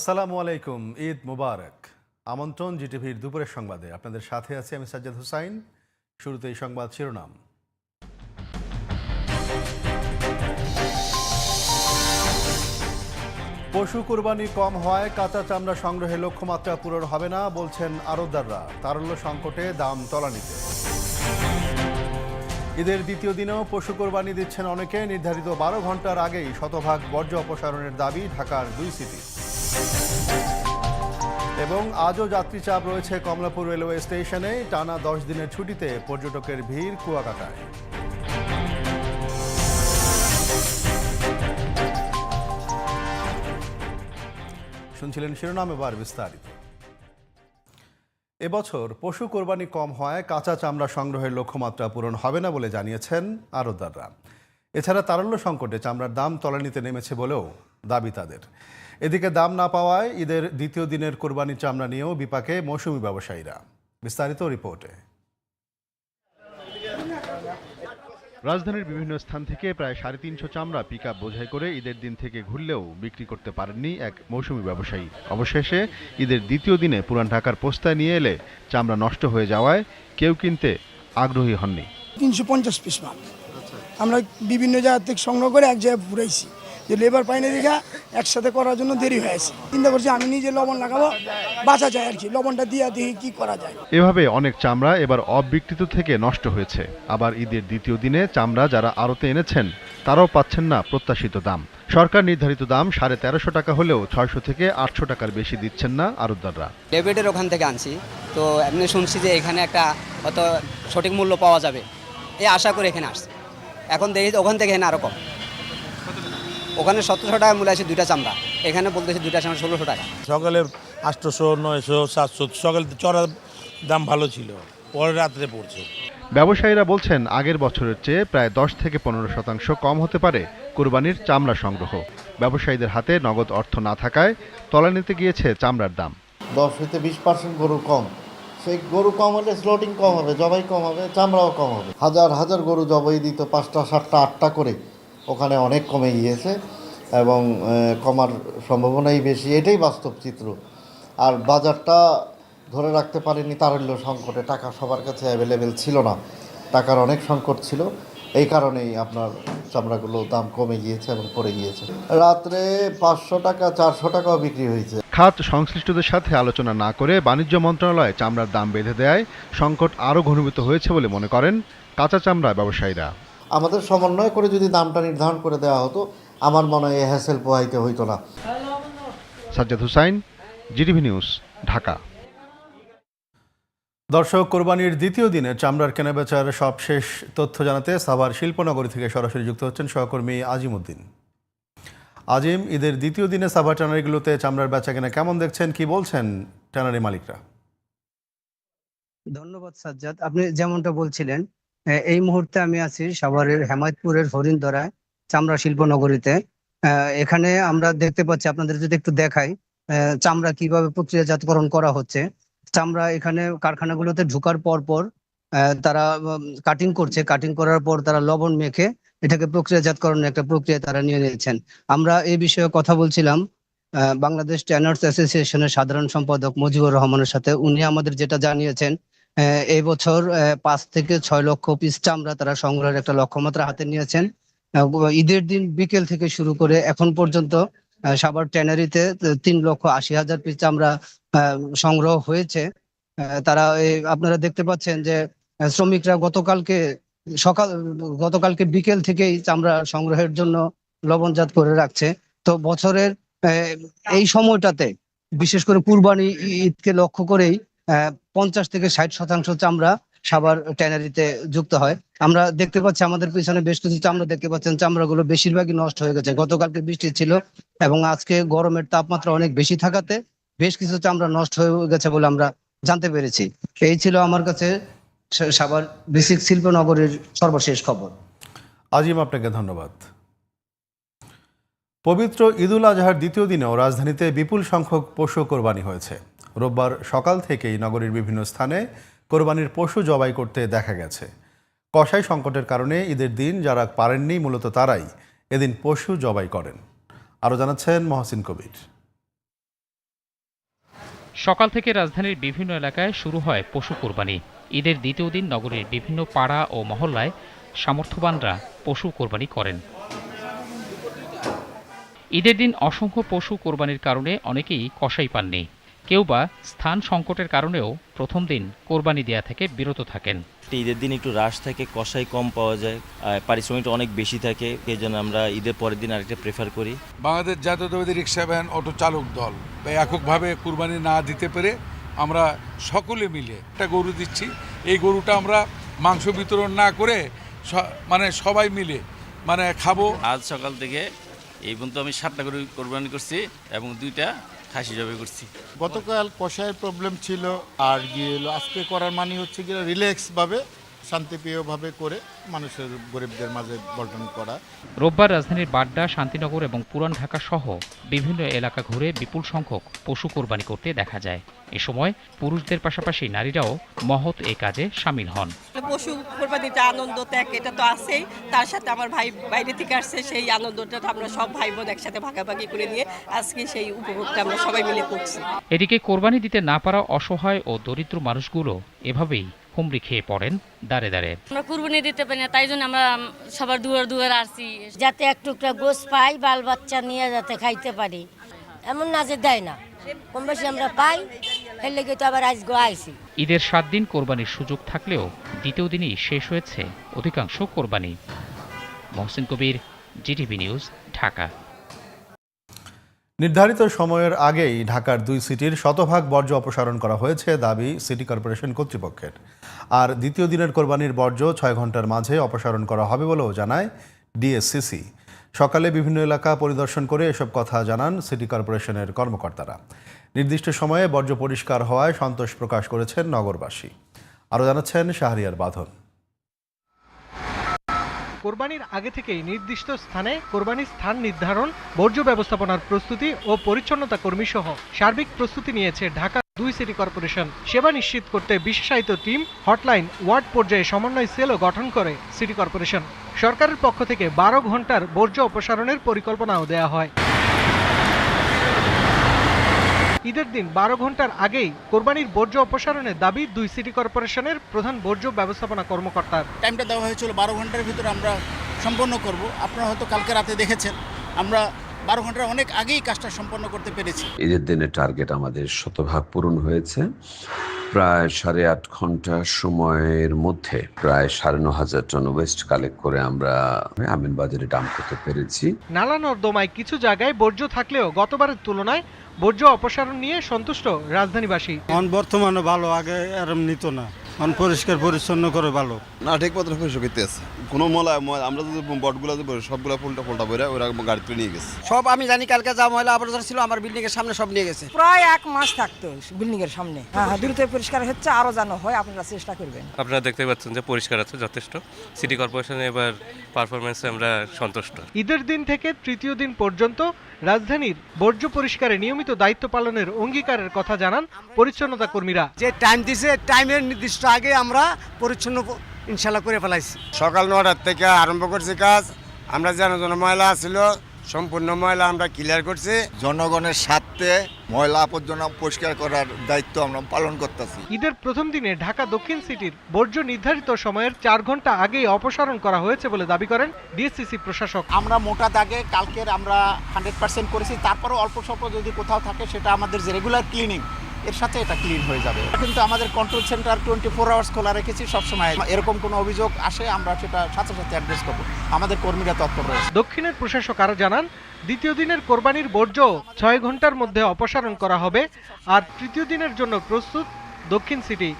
আসসালামু আলাইকুম, ঈদ মুবারক। আমন্ত্রণ জিটিভির দুপুরের সংবাদে। আপনাদের সাথে আছি আমি সাজ্জাদ হুসাইন। শুরুতে এই সংবাদ শিরোনাম। পশু কুরবানি কম হওয়ায় কাঁচা চামড়া সংগ্রহে লক্ষ্যমাত্রা পূরণ হবে না, বলছেন আরতদাররা তারল্য সংকটে দাম তলানিতে। ঈদের দ্বিতীয় দিনেও পশু কোরবানি দিচ্ছেন অনেকে। নির্ধারিত বারো ঘণ্টার আগেই শতভাগ বর্জ্য অপসারণের দাবি ঢাকার দুই সিটি। এবং আজও যাত্রী চাপ রয়েছে কমলাপুর রেলওয়ে স্টেশনে। টানা দশ দিনের ছুটিতে পর্যটকের ভিড় কুয়াকাটায়। শুনছিলেন শিরোনাম, এবার বিস্তারিত। এবছর পশু কোরবানি কম হওয়ায় কাঁচা চামড়া সংগ্রহের লক্ষ্যমাত্রা পূরণ হবে না বলে জানিয়েছেন আরতদাররা এছাড়া তারল্য সংকটে চামড়ার দাম তলানিতে নেমেছে বলেও দাবি তাদের। এদিকে দাম না পাওয়ায় ঈদের দ্বিতীয় দিনের কোরবানি চামড়া নিয়েও বিপাকে মৌসুমি ব্যবসায়ীরা। বিস্তারিত রিপোর্টে। রাজধানীর বিভিন্ন স্থান থেকে প্রায় সাড়ে তিনশো চামড়া পিক আপ বোঝাই করে ঈদের দিন থেকে ঘুরলেও বিক্রি করতে পারেননি এক মৌসুমি ব্যবসায়ী। অবশেষে ঈদের দ্বিতীয় দিনে পুরান ঢাকার পোস্তায় নিয়ে এলে চামড়া নষ্ট হয়ে যাওয়ায় কেউ কিনতে আগ্রহী হননি। তিনশো পঞ্চাশ পিস মাল। আমরা বিভিন্ন জায়গা থেকে সংগ্রহ করে এক জায়গায় ঘুরাইছি। যে লেবার পাইনি দেখা একসাথে করার জন্য দেরি হয়েছে চিন্তা করছি আমি নিজে লবণ লাগাবো বাঁচা যায় আর কি লবণটা দিয়া দেখি কি করা যায়। এভাবে অনেক চামড়া এবার অবিকৃত থেকে নষ্ট হয়েছে। আবার ঈদের দ্বিতীয় দিনে চামড়া যারা আড়তে এনেছেন তারাও পাচ্ছেন না প্রত্যাশিত দাম। সরকার নির্ধারিত দাম সাড়ে তেরোশো টাকা হলেও ছয়শো থেকে আটশো টাকার বেশি দিচ্ছেন না আড়তদাররা ডেভিডের ওখান থেকে আনছি। তো এমনি শুনছি যে এখানে একটা হয়তো সঠিক মূল্য পাওয়া যাবে। এই আশা করে এখানে আসছি। এখন দেখি ওখান থেকে এখানে আরও কম। ওখানে সতেরোশো টাকা মূল্য আছে দুইটা চামড়া। এখানে বলতেছে দুইটা চামড়া ষোলোশো টাকা। সকালে আটশোশো নয়শো সাতশো সকালে চড়ার দাম ভালো ছিল পরে রাত্রে পড়ছে। ব্যবসায়ীরা বলছেন আগের বছরের চেয়ে প্রায় দশ থেকে পনেরো শতাংশ কম হতে পারে কুরবানির চামড়া সংগ্রহ। ব্যবসায়ীদের হাতে নগদ অর্থ না থাকায় তলানিতে গিয়েছে চামড়ার দাম। দশ হইতে বিশ পার্সেন্ট গরু কম। সেই গরু কম হলে স্লোটিং কম হবে জবাই কম হবে চামড়াও কম হবে। হাজার হাজার গরু জবাই দিত পাঁচটা সাতটা আটটা করে। ওখানে অনেক কমে গিয়েছে এবং কমার সম্ভাবনাই বেশি। এটাই বাস্তব চিত্র। আর বাজারটা ধরে রাখতে পারেনি তারল্য সংকটে। টাকা সবার কাছে অ্যাভেলেবেল ছিল না। টাকার অনেক সংকট ছিল। এই কারণেই আপনার চামড়াগুলো দাম কমে গিয়েছে এবং পড়ে গিয়েছে। রাত্রে পাঁচশো টাকা, চারশো টাকাও বিক্রি হয়েছে। খাত সংশ্লিষ্টদের সাথে আলোচনা না করে বাণিজ্য মন্ত্রণালয়ে চামড়ার দাম বেঁধে দেয়। সংকট আরও ঘনীভূত হয়েছে বলে মনে করেন কাঁচা চামড়া ব্যবসায়ীরা। আমাদের সমন্বয় করে যদি দামটা নির্ধারণ করে দেওয়া হতো আমার মনে হয় হ্যাসেল পোহাইতে হইতো না। Sajjad Hussain GTV news Dhaka. দর্শক কোরবানির দ্বিতীয় দিনে চামড়ার কেনাবেচার সবশেষ তথ্য জানাতে সাভার শিল্পনগরী থেকে সরাসরি যুক্ত হচ্ছেন সহকর্মী আজিম উদ্দিন। আজিম ঈদের দ্বিতীয় দিনে সাভার ট্যানারিগুলোতে চামড়ার বেচা কেনা কেমন দেখছেন কি বলছেন ট্যানারি মালিকরা? ধন্যবাদ সাজ্জাদ। আপনি যেমনটা বলছিলেন এই মুহূর্তে আমি আছি সাভারের হেমায়তপুরের হরিণদরায় চামড়া শিল্প নগরীতে এখানে আমরা দেখতে পাচ্ছি, আপনাদের যদি একটু দেখাই চামড়া কীভাবে প্রক্রিয়াজাতকরণ করা হচ্ছে। চামড়া এখানে কারখানাগুলোতে ঢোকার পর পর তারা কাটিং করছে। কাটিং করার পর তারা লবণ মেখে এটাকে প্রক্রিয়াজাতকরণের একটা প্রক্রিয়া তারা নিয়ে নিয়েছেন। আমরা এই বিষয়ে কথা বলছিলাম বাংলাদেশ ট্যানার্স অ্যাসোসিয়েশনের সাধারণ সম্পাদক মজিবুর রহমানের সাথে। উনি আমাদের যেটা জানিয়েছেন এই বছর পাঁচ থেকে ছয় লক্ষ পিস চামড়া তারা সংগ্রহের একটা লক্ষ্যমাত্রা হাতে নিয়েছেন। ঈদের দিন বিকেল থেকে শুরু করে এখন পর্যন্ত সাভার ট্যানারিতে তিন লক্ষ আশি হাজার পিস চামড়া সংগ্রহ হয়েছে। তারা আপনারা দেখতে পাচ্ছেন যে শ্রমিকরা গতকালকে সকাল, গতকালকে বিকেল থেকেই চামড়া সংগ্রহের জন্য লবণজাত করে রাখছে। তো বছরের এই সময়টাতে, বিশেষ করে কুরবানি ঈদকে লক্ষ্য করেই পঞ্চাশ থেকে ষাট শতাংশ চামড়া সাবার ট্যানারিতে যুক্ত হয়। আমরা দেখতে পাচ্ছি আমাদের পিছনে বেশ কিছু চামড়া দেখতে পাচ্ছেন। চামড়াগুলো বেশিরভাগই নষ্ট হয়ে গেছে। গতকালকে বৃষ্টি ছিল এবং আজকে গরমের তাপমাত্রা অনেক বেশি থাকাতে বেশ কিছু চামড়া নষ্ট হয়ে গেছে বলে আমরা জানতে পেরেছি। এই ছিল আমার কাছে সাবার বেসিক শিল্প নগরীর সর্বশেষ খবর। আজিম, আপনাকে ধন্যবাদ। পবিত্র ঈদুল আজহার দ্বিতীয় দিনেও রাজধানীতে বিপুল সংখ্যক পশু কোরবানি হয়েছে। রোববার সকাল থেকেই নগরীর বিভিন্ন স্থানে কোরবানির পশু জবাই করতে দেখা গেছে। কসাই সংকটের কারণে ঈদের দিন যারা পারেননি, মূলত তারাই এদিন পশু জবাই করেন। আরও জানাচ্ছেন মহসিন কবির। সকাল থেকে রাজধানীর বিভিন্ন এলাকায় শুরু হয় পশু কোরবানি। ঈদের দ্বিতীয় দিন নগরীর বিভিন্ন পাড়া ও মহল্লায় সামর্থ্যবানরা পশু কোরবানি করেন। ঈদের দিন অসংখ্য পশু কোরবানির কারণে অনেকেই কসাই পাননি। কেউ বা স্থান সংকটের কারণেও প্রথম দিন কোরবানি দেয়া থেকে বিরত থাকেন। ঈদের দিন একটু রাশ থাকে কষাই কম পাওয়া যায় পারিশ্রমিকটা অনেক বেশি থাকে এই জন্য আমরা ঈদের পরের দিন আরেকটা প্রেফার করি। বাংলাদেশ জাতীয়তাবাদী রিক্সা ভ্যান অটো চালক দল এককভাবে কুরবানি না দিতে পেরে আমরা সকলে মিলে একটা গরু দিচ্ছি। এই গরুটা আমরা মাংস বিতরণ না করে স- মানে সবাই মিলে মানে খাব। আজ সকাল থেকে এই পর্যন্ত আমি সাতটা করে কোরবানি করছি এবং দুইটা খাসি জবে করছি। গতকাল কষায়ের প্রবলেম ছিল, আর গিয়ে আজকে করার মানে হচ্ছে গিয়ে রিল্যাক্সভাবে শান্তিপ্রিয়ভাবে করে মানুষের গরিবদের মাঝে বন্টন করা। রোববার রাজধানীর বাড্ডা শান্তিনগর এবং পুরান ঢাকা সহ বিভিন্ন এলাকা ঘুরে বিপুল সংখ্যক পশু কোরবানি করতে দেখা যায়। এ সময় পুরুষদের পাশাপাশি নারীরাও মহৎ এই কাজে সামিল হন। পশু কোরবানিতে আনন্দ ত্যাগ এটা তো আছেই। তার সাথে আমার ভাই বাইরে থেকে আসছে সেই আনন্দটা তো আমরা সব ভাই বোন একসাথে ভাগাভাগি করে নিয়ে আজকে সেই উপভোগটা আমরা সবাই মিলে করছি। এদিকে কোরবানি দিতে না পারা অসহায় ও দরিদ্র মানুষগুলো এভাবেই হুমড়ি খেয়ে পড়েন দাঁড়ে দাঁড়ে। আমরা কুরবানি দিতে পারি না তাই জন্য আমরা সবার দুয়ার দুয়ার আসছি যাতে এক টুকরা গোস পাই বাল বাচ্চা নিয়ে যাতে খাইতে পারি। এমন না যে দেয় না। কম বেশি আমরা পাই এর লেগে তো আবার আজ গো আইছি। ঈদের সাত দিন কোরবানির সুযোগ থাকলেও দ্বিতীয় দিনই শেষ হয়েছে অধিকাংশ কোরবানি। Mohsin Kabir GTV news Dhaka. নির্ধারিত সময়ের আগেই ঢাকার দুই সিটির শতভাগ বর্জ্য অপসারণ করা হয়েছে দাবি সিটি কর্পোরেশন কর্তৃপক্ষের। আর দ্বিতীয় দিনের কোরবানির বর্জ্য ছয় ঘণ্টার মাঝে অপসারণ করা হবে বলেও জানায় ডিএসসিসি। সকালে বিভিন্ন এলাকা পরিদর্শন করে এসব কথা জানান সিটি কর্পোরেশনের কর্মকর্তারা। নির্দিষ্ট সময়ে বর্জ্য পরিষ্কার হওয়ায় সন্তোষ প্রকাশ করেছেন নগরবাসী। আরও জানাচ্ছেন শাহরিয়ার বাঁধন। কোরবানির আগে থেকেই নির্দিষ্ট স্থানে কোরবানির স্থান নির্ধারণ, বর্জ্য ব্যবস্থাপনার প্রস্তুতি ও পরিচ্ছন্নতা কর্মী সহ সার্বিক প্রস্তুতি নিয়েছে ঢাকা দুই সিটি কর্পোরেশন সেবা নিশ্চিত করতে বিশেষায়িত টিম, হটলাইন, ওয়ার্ড পর্যায়ে সমন্বয় সেলও গঠন করে সিটি কর্পোরেশন। সরকারের পক্ষ থেকে বারো ঘণ্টার বর্জ্য অপসারণের পরিকল্পনাও দেয়া হয়। ঈদের দিন বারো ঘণ্টার আগেই কোরবানির বর্জ্য অপসারণের দাবি দুই সিটি কর্পোরেশনের প্রধান বর্জ্য ব্যবস্থাপনা কর্মকর্তার টাইমটা দেওয়া হয়েছিল বারো ঘণ্টার ভিতরে আমরা সম্পন্ন করব। আপনারা হয়তো কালকে রাতে দেখেছেন। আমরা বারো ঘণ্টার অনেক আগেই কাজটা সম্পন্ন করতে পেরেছি। ঈদের দিনে টার্গেট আমাদের শতভাগ পূরণ হয়েছে। প্রায় সাড়ে আট ঘণ্টা সময়ের মধ্যে প্রায় সাড়ে ন হাজার টন ওয়েস্ট কালেক্ট করে আমরা আমিন বাজারে ডাম্প করতে পেরেছি। নালা নর্দমায় কিছু জায়গায় বর্জ্য থাকলেও গতবারের তুলনায় বর্জ্য অপসারণ নিয়ে সন্তুষ্ট রাজধানীবাসী। বর্তমানে ভালো আগে এরম নিত না। এখন পরিষ্কার পরিচ্ছন্ন করে ভালো। না ঠিক মতো পরিষ্কার করতে আছে। কোনো মলা আমরা যদি বটগুলো সবগুলো ফুলটা ফুলটা বইরা ওরা গাড়িতে নিয়ে গেছে। সব আমি জানি কালকে যা ময়লা আবর্জনা ছিল আমার বিল্ডিং এর সামনে সব নিয়ে গেছে। প্রায় এক মাস থাকতো বিল্ডিং এর সামনে। হ্যাঁ হ্যাঁ দ্রুত পরিষ্কার হচ্ছে আরও যেন হয় আপনারা চেষ্টা করবেন। আপনারা দেখতে পাচ্ছেন যে পরিষ্কার আছে যথেষ্ট। সিটি কর্পোরেশনে এবার পারফরমেন্সে আমরা সন্তুষ্ট। ঈদের দিন থেকে তৃতীয় দিন পর্যন্ত রাজধানীর বর্জ্য পরিষ্কারে নিয়মিত দায়িত্ব পালনের অঙ্গীকারের কথা জানান পরিচ্ছন্নতা কর্মীরা। যে টাইম দিছে টাইমের নির্দিষ্ট আগে আমরা পরিচ্ছন্ন ইনশাল্লাহ করে ফেলাইছি। সকাল নটার থেকে আরম্ভ করছি কাজ। আমরা যেন যেন ময়লা ছিল সম্পূর্ণ ময়লা আমরা ক্লিয়ার করছি। জনগণের স্বার্থে ময়লা আবর্জনা পরিষ্কার করার দায়িত্ব আমরা পালন করতেছি। ঈদের প্রথম দিনে ঢাকা দক্ষিণ সিটির বর্জ্য নির্ধারিত সময়ের চার ঘণ্টা আগেই অপসারণ করা হয়েছে বলে দাবি করেন ডিএসসিসি প্রশাসক। আমরা মোটা দাগে কালকের আমরা হান্ড্রেড পার্সেন্ট করেছি তারপরেও অল্প স্বল্প যদি কোথাও থাকে সেটা আমাদের যে রেগুলার ক্লিনিং এর সাথে এটা ক্লিন হয়ে যাবে। কিন্তু আমাদের control centre twenty four hours খোলা রেখেছি সবসময়। এরকম কোনো অভিযোগ আসে, আমরা সেটা সাথে সাথে অ্যাড্রেস করব। আমাদের কর্মীরা তৎপর রয়েছে। দক্ষিণের প্রশাসক আরও জানান, দ্বিতীয় দিনের কোরবানির বর্জ্য ছয় ঘণ্টার মধ্যে অপসারণ করা হবে আর তৃতীয় দিনের জন্য প্রস্তুত দক্ষিণ সিটি।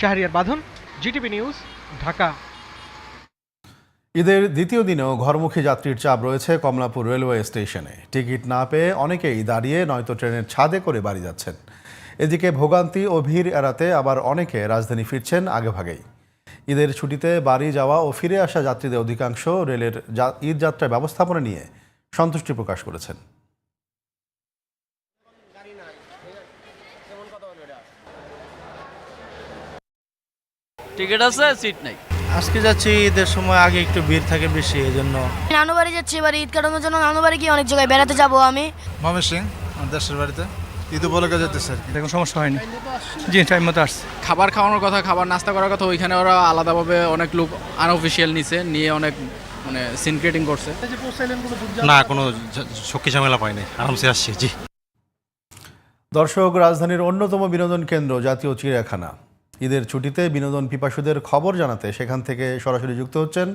শাহরিয়ার বাঁধন, জিটিভি নিউজ, ঢাকা। ঈদের দ্বিতীয় দিনেও ঘরমুখী যাত্রীর চাপ রয়েছে কমলাপুর রেলওয়ে স্টেশনে। টিকিট না পেয়ে অনেকেই দাঁড়িয়ে নয়তো ট্রেনের ছাদে করে বাড়ি যাচ্ছেন। এদিকে ভোগান্তি ও ভিড় এড়াতে আবার অনেকে রাজধানী ফিরছেন আগেভাগেই। ঈদের ছুটিতে বাড়ি যাওয়া ও ফিরে আসা যাত্রীদের অধিকাংশ রেলের ঈদ যাত্রা ব্যবস্থাপনা নিয়ে সন্তুষ্টি প্রকাশ করেছেন। টিকিট আছে, সিট নাই। আজকে যাচ্ছি ঈদের সময় আগে একটু ভিড় থাকে বেশি এই জন্য নানু বাড়ি যাচ্ছি এবার ঈদ কাটানোর জন্য নানু বাড়ি গিয়ে অনেক জায়গায় বেড়াতে যাব আমি। ময়মনসিং দেশের বাড়িতে। ঈদ উপলক্ষে যেতেছে আর কি। দেখুন সমস্যা হয়নি। জি টাইম মতো আসছে। খাবার খাওয়ানোর কথা খাবার নাস্তা করার কথা ওইখানে ওরা আলাদাভাবে অনেক লোক আনঅফিসিয়াল নিছে নিয়ে অনেক মানে সিন ক্রিয়েটিং করছে। না কোনো শক্তি ঝামেলা পাইনি। আরামসে আসছি জি। দর্শক রাজধানীর অন্যতম বিনোদন কেন্দ্র জাতীয় চিড়িয়াখানা। ঈদের ছুটিতে বিনোদন পিপাসুদের খবর জানাতে সেখান থেকে সরাসরি যুক্ত হচ্ছেন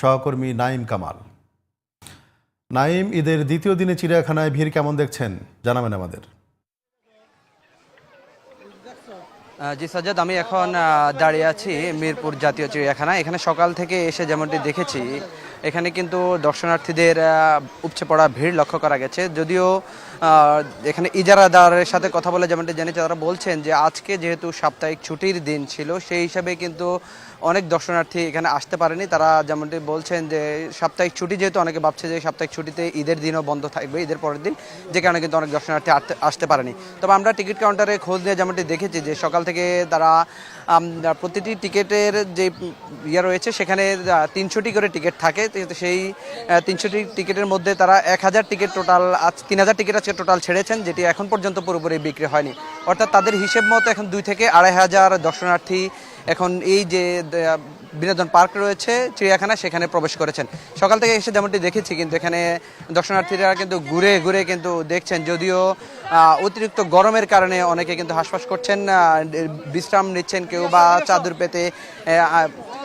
সহকর্মী নাইম কামাল। নাইম ঈদের দ্বিতীয় দিনে চিড়িয়াখানায় ভিড় কেমন দেখছেন? জানাবেন আমাদের। জি সাজ্জাদ, আমি এখন দাঁড়িয়ে আছি মিরপুর জাতীয় চিড়িয়াখানা এখানে সকাল থেকে এসে যেমনটি দেখেছি, এখানে কিন্তু দর্শনার্থীদের উপচে পড়া ভিড় লক্ষ্য করা গেছে। যদিও এখানে ইজারাদারের সাথে কথা বলে যেমনটি জেনেছি তারা বলছেন যে আজকে যেহেতু সাপ্তাহিক ছুটির দিন ছিল, সেই হিসাবে কিন্তু অনেক দর্শনার্থী এখানে আসতে পারেনি। তারা যেমনটি বলছেন যে সাপ্তাহিক ছুটি যেহেতু অনেকে ভাবছে যে সাপ্তাহিক ছুটিতে ঈদের দিনও বন্ধ থাকবে, ঈদের পরের দিন, যে কারণে কিন্তু অনেক দর্শনার্থী আসতে- পারেনি। তবে আমরা টিকিট কাউন্টারে খোঁজ নিয়ে যেমনটি দেখেছি যে সকাল থেকে তারা প্রতিটি টিকিটের যে ইয়ে রয়েছে, সেখানে তিনশোটি করে টিকিট থাকে। সেই তিনশোটি টিকিটের মধ্যে তারা এক হাজার টিকিট টোটাল, আজ তিন হাজার টিকিট আজকে টোটাল ছেড়েছেন, যেটি এখন পর্যন্ত পুরোপুরি বিক্রি হয়নি। অর্থাৎ তাদের হিসেব মতো এখন দুই থেকে আড়াই হাজার দর্শনার্থী এখন এই যে বিনোদন পার্ক রয়েছে, চিড়িয়াখানা, সেখানে প্রবেশ করেছেন। সকাল থেকে এসে যেমনটি দেখেছি, কিন্তু এখানে দর্শনার্থীরা কিন্তু ঘুরে ঘুরে কিন্তু দেখছেন, যদিও অতিরিক্ত গরমের কারণে অনেকে কিন্তু হাসপাস করছেন বিশ্রাম নিচ্ছেন কেউ বা চাদর পেতে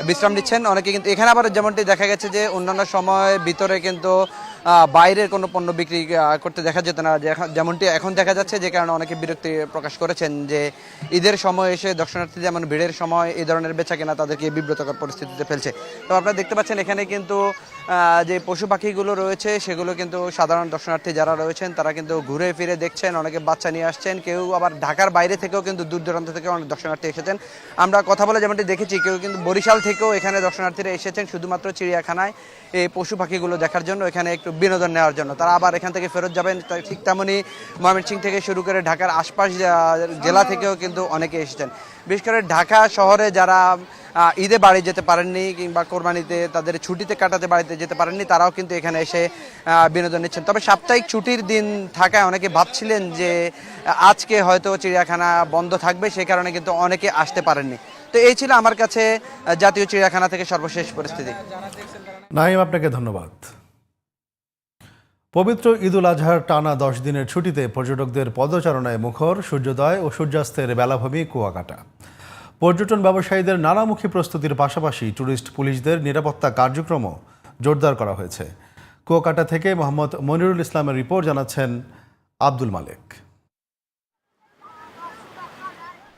বিশ্রাম নিচ্ছেন। অনেকে কিন্তু, এখানে আবার যেমনটি দেখা গেছে যে, অন্যান্য সময় ভিতরে কিন্তু বাইরের কোনো পণ্য বিক্রি করতে দেখা যেত না। যেমনটি এখন দেখা যাচ্ছে যে কারণে অনেকে বিরক্তি প্রকাশ করেছেন যে ঈদের সময় এসে দর্শনার্থী যেমন ভিড়ের সময় এই ধরনের বেচা কেনা তাদেরকে বিব্রতকর পরিস্থিতিতে ফেলছে। তো আপনারা দেখতে পাচ্ছেন এখানে কিন্তু যে পশু পাখিগুলো রয়েছে, সেগুলো কিন্তু সাধারণ দর্শনার্থী যারা রয়েছেন, তারা কিন্তু ঘুরে ফিরে দেখছেন, অনেকে বাচ্চা নিয়ে আসছেন, কেউ আবার ঢাকার বাইরে থেকেও কিন্তু দূর দূরান্ত থেকে অনেক দর্শনার্থী এসেছেন। আমরা কথা বলে যেমনটি দেখেছি, কেউ কিন্তু বরিশাল থেকেও এখানে দর্শনার্থীরা এসেছেন, শুধুমাত্র চিড়িয়াখানায় এই পশু পাখিগুলো দেখার জন্য, এখানে একটু বিনোদন নেওয়ার জন্য। তারা আবার এখান থেকে ফেরত যাবেন ঠিক তেমনই ময়মনসিং থেকে শুরু করে ঢাকার আশপাশ জেলা থেকেও কিন্তু অনেকে এসেছেন। বিশেষ করে ঢাকা শহরে যারা ঈদে বাড়ি যেতে পারেননি কিংবা কোরবানিতে তাদের ছুটিতে কাটাতে বাড়িতে যেতে পারেননি, তারাও কিন্তু এখানে এসে বিনোদন নিচ্ছেন। তবে সাপ্তাহিক ছুটির দিন থাকায় অনেকে ভাবছিলেন যে আজকে হয়তো চিড়িয়াখানা বন্ধ থাকবে সেই কারণে কিন্তু অনেকে আসতে পারেননি। তো এই ছিল আমার কাছে জাতীয় চিড়িয়াখানা থেকে সর্বশেষ পরিস্থিতি। নাইম আপনাকে ধন্যবাদ। পবিত্র ঈদুল আজহার টানা দশ দিনের ছুটিতে পর্যটকদের পদচারণায় মুখর সূর্যোদয় ও সূর্যাস্তের বেলাভূমি কুয়াকাটা। পর্যটন ব্যবসায়ীদের নানামুখী প্রস্তুতির পাশাপাশি ট্যুরিস্ট পুলিশদের নিরাপত্তা কার্যক্রমও জোরদার করা হয়েছে। কুয়াকাটা থেকে মোহাম্মদ মনিরুল ইসলামের রিপোর্ট জানাচ্ছেন আব্দুল মালেক।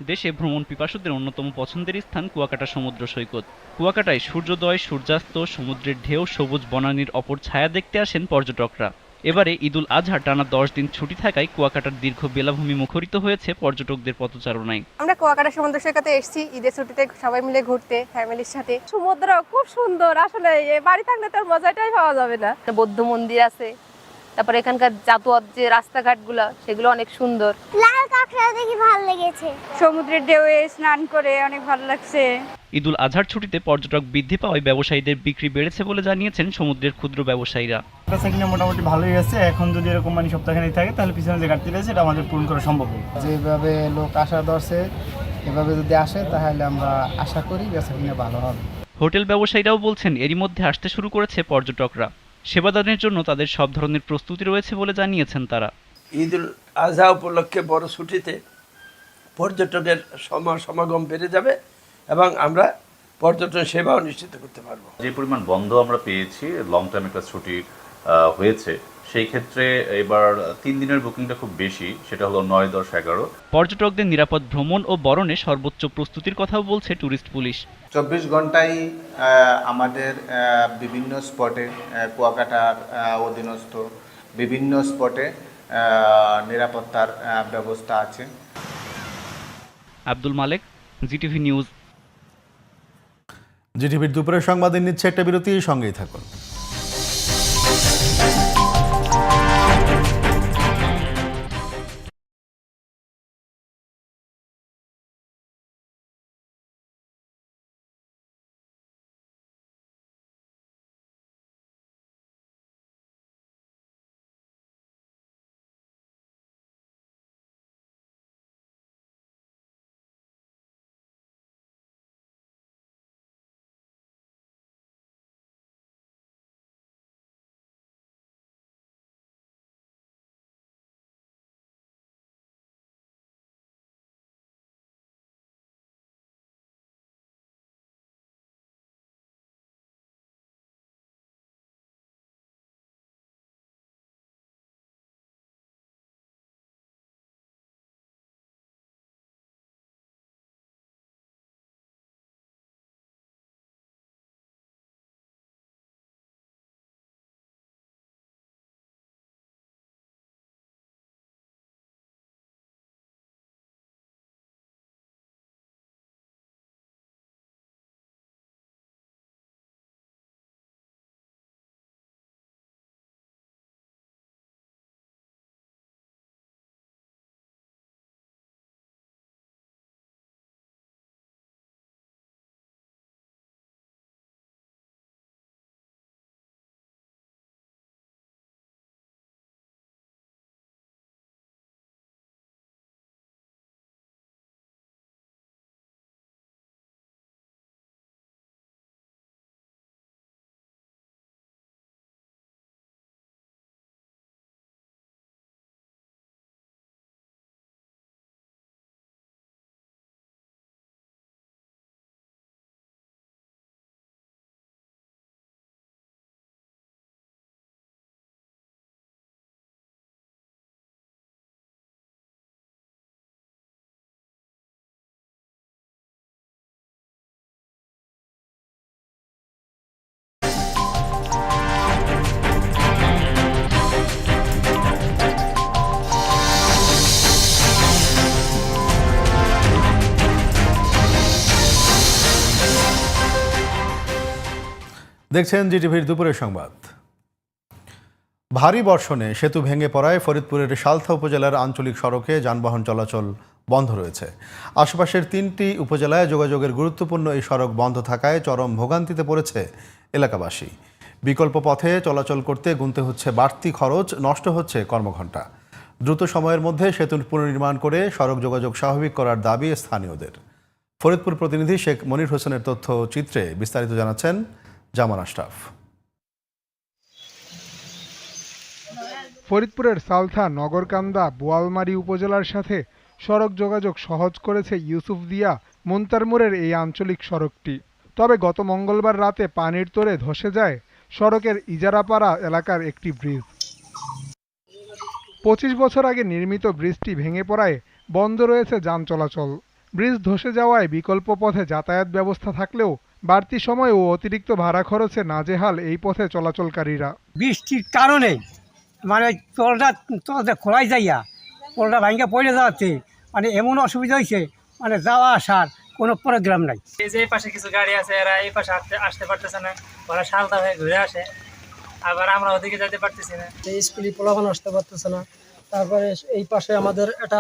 দেশে ভ্রমণ পিপাসুদের অন্যতম পছন্দের স্থান কুয়াকাটা সমুদ্র সৈকত। কুয়াকাটায় সূর্যোদয়, সূর্যাস্ত, সমুদ্রের ঢেউ, সবুজ বনানীর অপর ছায়া দেখতে আসেন পর্যটকরা। এবারে ঈদুল আজহার টানা দশ দিন ছুটি থাকায় কুয়াকাটার দীর্ঘ বেলাভূমি মুখরিত হয়েছে পর্যটকদের পথচারণায়। আমরা কুয়াকাটা সমুদ্র সৈকতে এসেছি ঈদের ছুটিতে সবাই মিলে ঘুরতে ফ্যামিলির সাথে। সমুদ্র খুব সুন্দর আসলে বাড়ি থাকলে তার মজাটাই পাওয়া যাবে না। বৌদ্ধ মন্দির আছে তারপর এখানকার যাতায়াত যে রাস্তাঘাটগুলো সেগুলো অনেক সুন্দর। লাল কাঁকড়া দেখি ভালো লেগেছে। সমুদ্রের ঢেউয়ে স্নান করে অনেক ভালো লাগছে। ঈদুল আজহার ছুটিতে পর্যটক বৃদ্ধি পাওয়ায় ব্যবসায়ীদের বিক্রি বেড়েছে বলে জানিয়েছেন সমুদ্রের ক্ষুদ্র ব্যবসায়ীরা। বেচা কিনা মোটামুটি ভালোই আছে। এখন যদি এরকম মানে সপ্তাহখানি থাকে তাহলে পিছনে যে ঘাটতি রয়েছে এটা আমাদের পূরণ করা সম্ভব হবে। যেভাবে লোক আশা ধরছে এভাবে যদি আসে তাহলে আমরা আশা করি বেচা কিনা ভালো হবে। হোটেল ব্যবসায়ীরাও বলছেন এরই মধ্যে আসতে শুরু করেছে পর্যটকরা। সেবাদানের জন্য তাদের সব ধরনের প্রস্তুতি রয়েছে বলে জানিয়েছেন তারা। ঈদুল আজহা উপলক্ষে বড় ছুটিতে পর্যটকের সমা সমাগম বেড়ে যাবে এবং আমরা পর্যটন সেবাও নিশ্চিত করতে পারব। যে পরিমাণ বন্ধ আমরা পেয়েছি লং টাইম একটা ছুটি হয়েছে সেই ক্ষেত্রে এবার তিন দিনের বুকিংটা খুব বেশি সেটা হলো নয় দশ এগারো। পর্যটকদের নিরাপদ ভ্রমণ ও বরণে সর্বোচ্চ প্রস্তুতির কথাও বলছে ট্যুরিস্ট পুলিশ। চব্বিশ ঘন্টায় আমাদের বিভিন্ন স্পটে কুয়াকাটার অধীনস্থ বিভিন্ন স্পটে নিরাপত্তার ব্যবস্থা আছে। Abdul Malek Zee TV news. জিটিভির দুপুরের সংবাদে নিচ্ছে একটা বিরতি সঙ্গেই থাকুন। দেখছেন জিটিভির দুপুরের সংবাদ। ভারী বর্ষণে সেতু ভেঙে পড়ায় ফরিদপুরের সালথা উপজেলার আঞ্চলিক সড়কে যানবাহন চলাচল বন্ধ রয়েছে। আশপাশের তিনটি উপজেলায় যোগাযোগের গুরুত্বপূর্ণ এই সড়ক বন্ধ থাকায় চরম ভোগান্তিতে পড়েছে এলাকাবাসী। বিকল্প পথে চলাচল করতে গুনতে হচ্ছে বাড়তি খরচ, নষ্ট হচ্ছে কর্মঘণ্টা। দ্রুত সময়ের মধ্যে সেতু পুনর্নির্মাণ করে সড়ক যোগাযোগ স্বাভাবিক করার দাবি স্থানীয়দের। ফরিদপুর প্রতিনিধি শেখ মনির হোসেনের তথ্য চিত্রে বিস্তারিত জানাচ্ছেন জামান আশরাফ। ফরিদপুরের সালথা নগরকান্দা বোয়ালমারী উপজেলার সাথে সড়ক যোগাযোগ সহজ করেছে ইউসুফ দিয়া মুন্তারমুরের এই আঞ্চলিক সড়কটি। তবে গত মঙ্গলবার রাতে পানির তোরে ধসে যায় সড়কের ইজারাপাড়া এলাকার একটি ব্রিজ। পঁচিশ বছর আগে নির্মিত ব্রিজটি ভেঙে পড়ায় বন্ধ রয়েছে যান চলাচল। ব্রিজ ধসে যাওয়ায় বিকল্প পথে যাতায়াত ব্যবস্থা থাকলেও বাড়তি সময় ও অতিরিক্ত ভাড়া খরচে নাজেহাল এই পথে চলাচলকারীরা। বৃষ্টির কারণে মানে তলটা তলটা খোলাই যাইয়া তলটা ভাঙ্গা পড়ে যাওয়াতে মানে এমন অসুবিধা হয়েছে মানে যাওয়া আসার কোনো প্রোগ্রাম নাই। এই যে এই পাশে কিছু গাড়ি আছে এরা এই পাশে আসতে আসতে পারতেছে না। ওরা সালতা হয়ে ঘুরে আসে। আবার আমরা ওদিকে যেতে পারতেছি না। স্কুলে পোলাপান আসতে পারতেছে না। তারপরে এই পাশে আমাদের একটা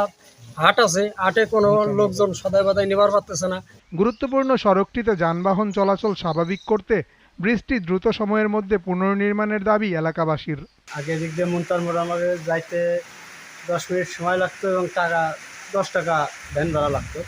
হাট আছে হাটে কোনো লোকজন সদাই বাদাই নেবার পারতেছে না। গুরুত্বপূর্ণ সড়কটিতে যানবাহন চলাচল স্বাভাবিক করতে ব্রিজটি দ্রুত সময়ের মধ্যে পুনর্নির্মাণের দাবি এলাকাবাসীর। আগে দিক দিয়ে মুন্তার মোড় আমাকে যাইতে দশ মিনিট সময় লাগতো এবং টাকা দশ টাকা ভ্যান ভাড়া লাগতো।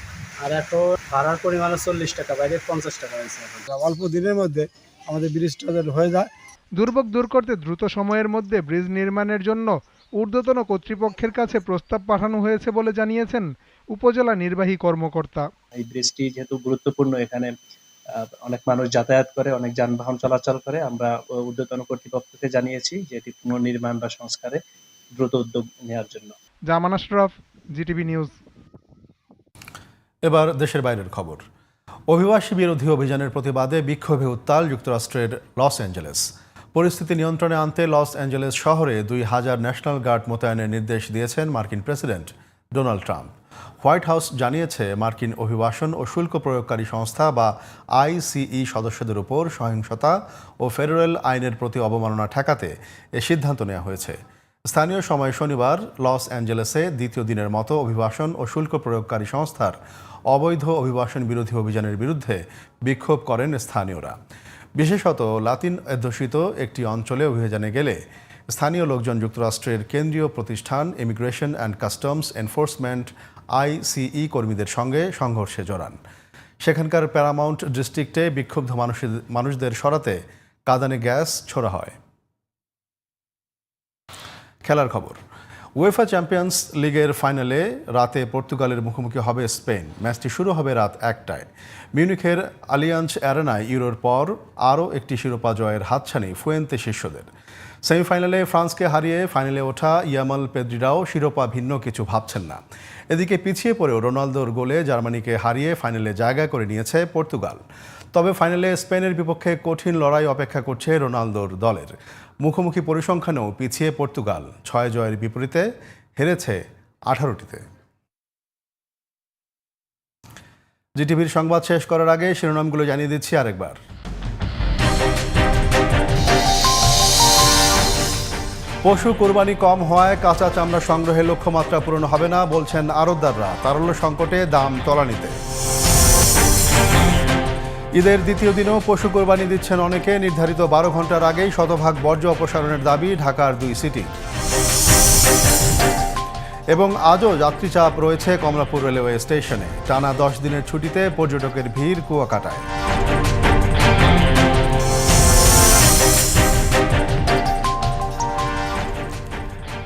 আর এখন ভাড়ার পরিমাণ চল্লিশ টাকা বাইরে পঞ্চাশ টাকা হয়েছে এখন। অল্প দিনের মধ্যে আমাদের ব্রিজটা হয়ে যায়। দুর্ভোগ দূর করতে দ্রুত সময়ের মধ্যে ব্রিজ নির্মাণের জন্য ঊর্ধ্বতন কর্তৃপক্ষের কাছে প্রস্তাব পাঠানো হয়েছে বলে জানিয়েছেন উপজেলা নির্বাহী কর্মকর্তা। এই ব্রিজটি যেহেতু গুরুত্বপূর্ণ এখানে আহ, অনেক মানুষ যাতায়াত করে অনেক যানবাহন চলাচল করে আমরা ঊর্ধ্বতন কর্তৃপক্ষকে জানিয়েছি যে এটি পুনর্নির্মাণ বা সংস্কারে দ্রুত উদ্যোগ নেওয়ার জন্য। Zaman Ashraf GTV news. এবার দেশের বাইরের খবর। অভিবাসী বিরোধী অভিযানের প্রতিবাদে বিক্ষোভে উত্তাল যুক্তরাষ্ট্রের লস অ্যাঞ্জেলেস। পরিস্থিতি নিয়ন্ত্রণে আনতে লস অ্যাঞ্জেলেস শহরে দুই হাজার ন্যাশনাল গার্ড মোতায়েনের নির্দেশ দিয়েছেন মার্কিন president Donald Trump. White House জানিয়েছে মার্কিন অভিবাসন ও শুল্ক প্রয়োগকারী সংস্থা বা আইসিই সদস্যদের উপর সহিংসতা ও ফেডারেল আইনের প্রতি অবমাননা ঠেকাতে এ সিদ্ধান্ত নেওয়া হয়েছে। স্থানীয় সময় শনিবার লস অ্যাঞ্জেলেসে দ্বিতীয় দিনের মতো অভিবাসন ও শুল্ক প্রয়োগকারী সংস্থার অবৈধ অভিবাসন বিরোধী অভিযানের বিরুদ্ধে বিক্ষোভ করেন স্থানীয়রা। বিশেষত লাতিন অধ্যুষিত একটি অঞ্চলে অভিযানে গেলে স্থানীয় লোকজন যুক্তরাষ্ট্রের কেন্দ্রীয় প্রতিষ্ঠান immigration and customs enforcement ICE কর্মীদের সঙ্গে সংঘর্ষে জড়ান। সেখানকার প্যারামাউন্ট ডিস্ট্রিক্টে বিক্ষুব্ধ মানুষদের সরাতে কাদানে গ্যাস ছোড়া হয়। খেলার খবর। উয়েফা চ্যাম্পিয়ন্স লিগের ফাইনালে রাতে পর্তুগালের মুখোমুখি হবে স্পেন। ম্যাচটি শুরু হবে রাত একটায়। মিউনিখের আলিয়াঞ্জ অ্যারেনায় ইউরোর পর আরও একটি শিরোপা জয়ের হাতছানি ফুয়েন্তে শিষ্যদের। সেমিফাইনালে ফ্রান্সকে হারিয়ে ফাইনালে ওঠা ইয়ামাল পেদ্রিরাও শিরোপা ভিন্ন কিছু ভাবছেন না। এদিকে পিছিয়ে পড়েও রোনালদোর গোলে জার্মানিকে হারিয়ে ফাইনালে জায়গা করে নিয়েছে পর্তুগাল। তবে ফাইনালে স্পেনের বিপক্ষে কঠিন লড়াই অপেক্ষা করছে রোনালদোর দলের। মুখোমুখি পরিসংখ্যানেও পিছিয়ে পর্তুগাল। ছয় জয়ের বিপরীতে হেরেছে আঠারোটিতে। জিটিভির সংবাদ শেষ করার আগে শিরোনামগুলো জানিয়ে দিচ্ছি আরেকবার। পশু কোরবানি কম হওয়ায় কাঁচা চামড়া সংগ্রহের লক্ষ্যমাত্রা পূরণ হবে না বলছেন আড়তদাররা তারল্য সংকটে দাম তলানিতে। ঈদের দ্বিতীয় দিনেও পশু কোরবানি দিচ্ছেন অনেকে। নির্ধারিত বারো ঘণ্টার আগেই শতভাগ বর্জ্য অপসারণের দাবি ঢাকার দুই সিটি। এবং আজও যাত্রী চাপ রয়েছে কমলাপুর রেলওয়ে স্টেশনে। টানা দশ দিনের ছুটিতে পর্যটকের ভিড় কুয়াকাটায়।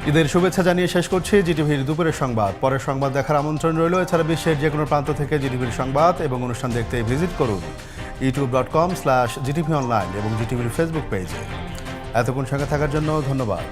ঈদের শুভেচ্ছা জানিয়ে শেষ করছি জিটিভির দুপুরের সংবাদ। পরের সংবাদ দেখার আমন্ত্রণ রইল এছাড়া বিশ্বের যে কোনো প্রান্ত থেকে জিটিভির সংবাদ এবং অনুষ্ঠান দেখতে ভিজিট করুন। YouTube dot com slash GTV online এবং জিটিভির ফেসবুক পেজে এতক্ষণ সঙ্গে থাকার জন্য ধন্যবাদ।